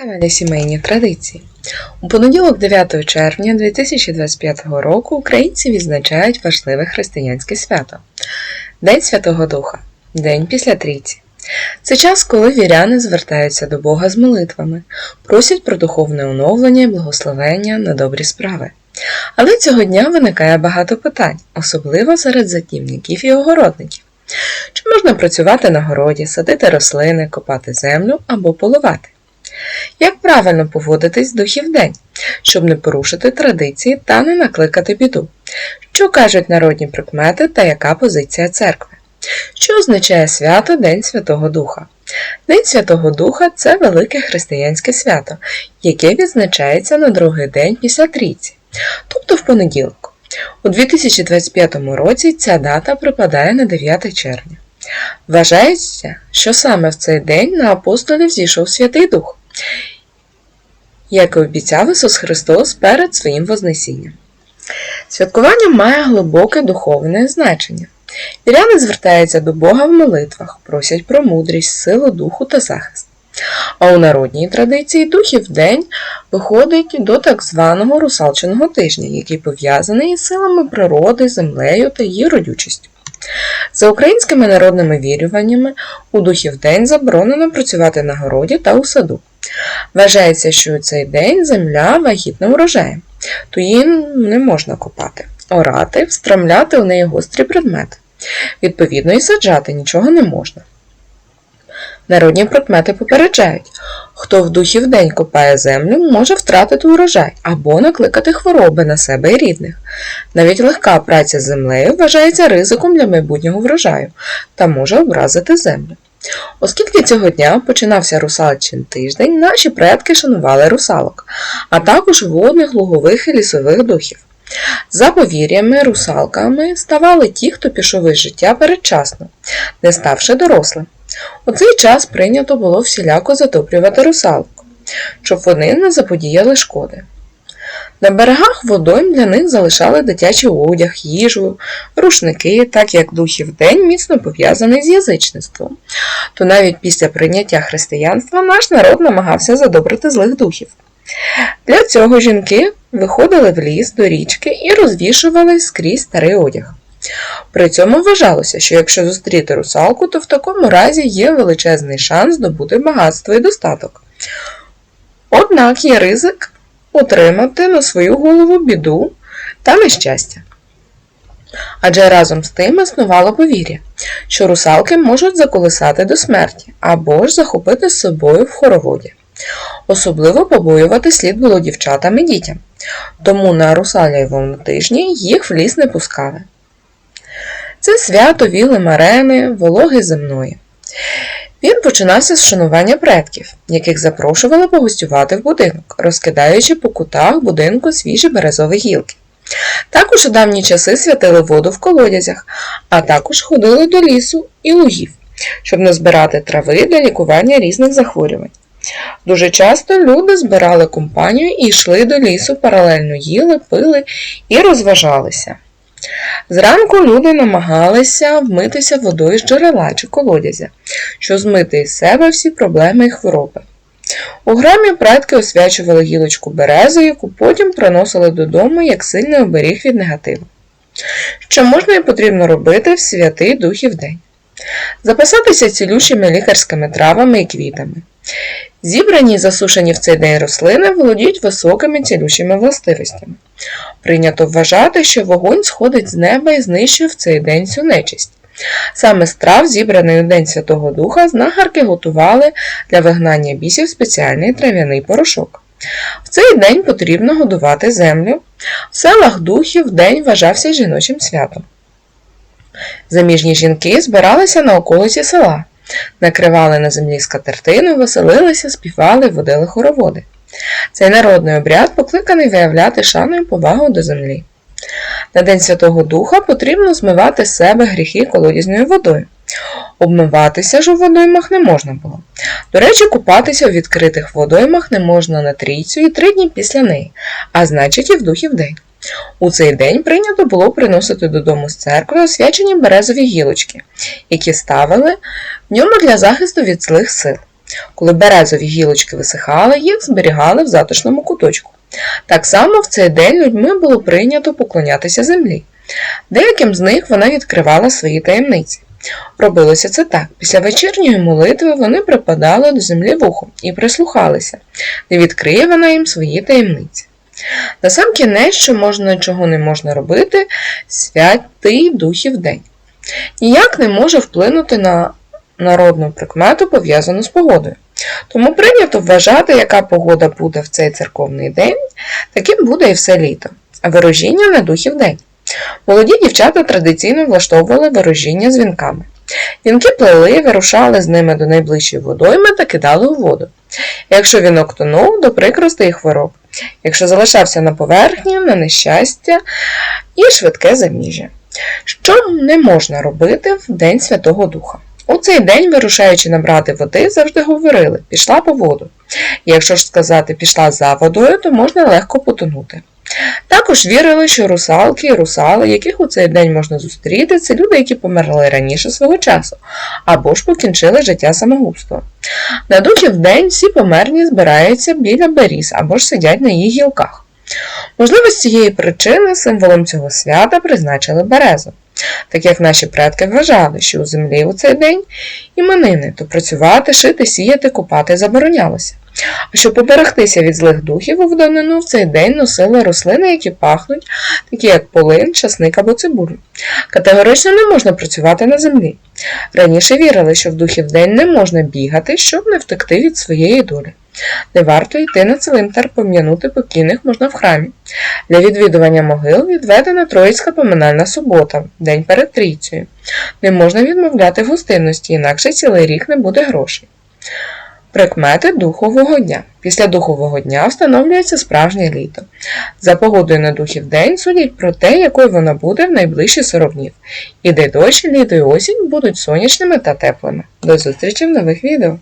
каналі Сімейні Традиції. У понеділок, 9 червня 2025 року, українці відзначають важливе християнське свято День Святого Духа, День після Трійці. Це час, коли віряни звертаються до Бога з молитвами, просять про духовне оновлення і благословення на добрі справи. Але цього дня виникає багато питань, особливо серед затівників і огородників. Чи можна працювати на городі, садити рослини, копати землю або поливати? Як правильно поводитись духів день, щоб не порушити традиції та не накликати біду? Що кажуть народні прикмети та яка позиція церкви? Що означає свято День Святого Духа? День Святого Духа це велике християнське свято, яке відзначається на другий день після трійці, тобто в понеділок. У 2025 році ця дата припадає на 9 червня. Вважається, що саме в цей день на апостолів зійшов Святий Дух, як і обіцяв Ісус Христос перед своїм Вознесінням. Святкування має глибоке духовне значення. Віряни звертаються до Бога в молитвах, просять про мудрість, силу духу та захист. А у народній традиції духів день виходить до так званого русалчиного тижня, який пов'язаний із силами природи, землею та її родючістю. За українськими народними вірюваннями, у духів день заборонено працювати на городі та у саду. Вважається, що у цей день земля вагітна урожаєм, то її не можна копати, орати, встромляти у неї гострі предмети. Відповідно, і саджати нічого не можна. Народні прикмети попереджають, хто в духів день копає землю, може втратити урожай або накликати хвороби на себе і рідних. Навіть легка праця з землею вважається ризиком для майбутнього врожаю та може образити землю. Оскільки цього дня починався русалчин тиждень, наші предки шанували русалок, а також водних, лугових і лісових духів. За повір'ями, русалками ставали ті, хто пішов із життя передчасно, не ставши дорослим. У цей час прийнято було всіляко затоплювати русалок, щоб вони не заподіяли шкоди. На берегах водойм для них залишали дитячий одяг, їжу, рушники, так як духів день міцно пов'язаний з язичництвом. То навіть після прийняття християнства наш народ намагався задобрити злих духів. Для цього жінки виходили в ліс до річки і розвішували скрізь старий одяг. При цьому вважалося, що якщо зустріти русалку, то в такому разі є величезний шанс здобути багатство і достаток. Однак є ризик отримати на свою голову біду та нещастя. Адже разом з тим існувало повір'я, що русалки можуть заколисати до смерті або ж захопити з собою в хороводі. Особливо побоювати слід було дівчатам і дітям, тому на русалівому тижні їх в ліс не пускали. Це свято віли марени, вологи земної. Він починався з шанування предків, яких запрошували погостювати в будинок, розкидаючи по кутах будинку свіжі березові гілки. Також у давні часи святили воду в колодязях, а також ходили до лісу і лугів, щоб назбирати трави для лікування різних захворювань. Дуже часто люди збирали компанію і йшли до лісу, паралельно їли, пили і розважалися. Зранку люди намагалися вмитися водою з джерела чи колодязя, щоб змити із себе всі проблеми і хвороби. У грамі предки освячували гілочку берези, яку потім приносили додому як сильний оберіг від негативу. Що можна і потрібно робити в святий духів день? Записатися цілющими лікарськими травами і квітами. Зібрані і засушені в цей день рослини володіють високими цілющими властивостями. Прийнято вважати, що вогонь сходить з неба і знищує в цей день всю нечисть. Саме з трав, зібраний у День Святого Духа, знахарки готували для вигнання бісів спеціальний трав'яний порошок. В цей день потрібно годувати землю. В селах духів день вважався жіночим святом. Заміжні жінки збиралися на околиці села, накривали на землі скатертину, веселилися, співали, водили хороводи. Цей народний обряд покликаний виявляти шану і повагу до землі. На День Святого Духа потрібно змивати з себе гріхи колодязною водою. Обмиватися ж у водоймах не можна було. До речі, купатися у відкритих водоймах не можна на трійцю і три дні після неї, а значить і в духів день. У цей день прийнято було приносити додому з церкви освячені березові гілочки, які ставили в ньому для захисту від злих сил. Коли березові гілочки висихали, їх зберігали в затишному куточку. Так само в цей день людьми було прийнято поклонятися землі. Деяким з них вона відкривала свої таємниці. Робилося це так. Після вечірньої молитви вони припадали до землі вухом і прислухалися, не відкриє вона їм свої таємниці. На сам кінець, що можна чого не можна робити, святий духів день. Ніяк не може вплинути на народну прикмету, пов'язану з погодою. Тому прийнято вважати, яка погода буде в цей церковний день, таким буде і все літо. А ворожіння на духів день. Молоді дівчата традиційно влаштовували ворожіння з вінками. Вінки плели, вирушали з ними до найближчої водойми та кидали у воду. Якщо вінок тонув, до прикростей і хвороб. Якщо залишався на поверхні, на нещастя і швидке заміжжя. Що не можна робити в День Святого Духа? У цей день, вирушаючи набрати води, завжди говорили пішла по воду. Якщо ж сказати пішла за водою, то можна легко потонути. Також вірили, що русалки і русали, яких у цей день можна зустріти, це люди, які померли раніше свого часу, або ж покінчили життя самогубством. На духів день всі померні збираються біля беріз або ж сидять на їх гілках. Можливо, з цієї причини символом цього свята призначили березу. Так як наші предки вважали, що у землі у цей день іменини, то працювати, шити, сіяти, купати заборонялося. А щоб поберегтися від злих духів у давнину в цей день носили рослини, які пахнуть, такі як полин, часник або цибулю. Категорично не можна працювати на землі. Раніше вірили, що в духів день не можна бігати, щоб не втекти від своєї долі. Не варто йти на цвинтар, пом'янути покійних можна в храмі. Для відвідування могил відведена Троїцька поминальна субота, день перед трійцею. Не можна відмовляти в гостинності, інакше цілий рік не буде грошей. Прикмети духового дня. Після духового дня встановлюється справжнє літо. За погодою на духів день судять про те, якою вона буде в найближчі 40 днів. І де дощ, літо і осінь будуть сонячними та теплими. До зустрічі в нових відео!